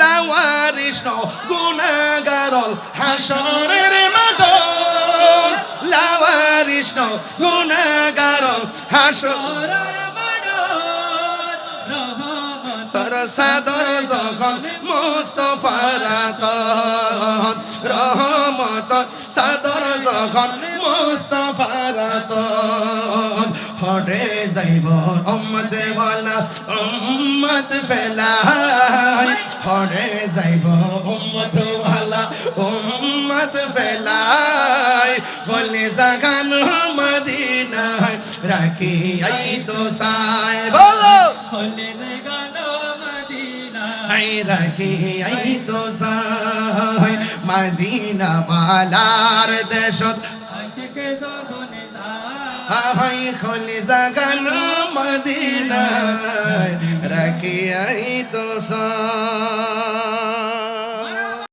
লাওয়ারিস গুণাগারল হাসরের মাঠ লাওয়ারিস গুণাগারল হাসর তোর সাদর যখন মুস্তফারাত রহমত সাদর যখন মুস্তফারাত হরে যাইব উম্মত ওয়ালা উম্মত ফেলাই হরে যাইব? উম্মত ওয়ালা উম্মত ফেলাই। বলে জাগান মদিনায় রাখি আই তো সাই বলো। আই রাখি আই তো সাই মদিনা ওয়ালার দেশত হাই খলি জাগান মদিনায়। তাকিয়াই তো সা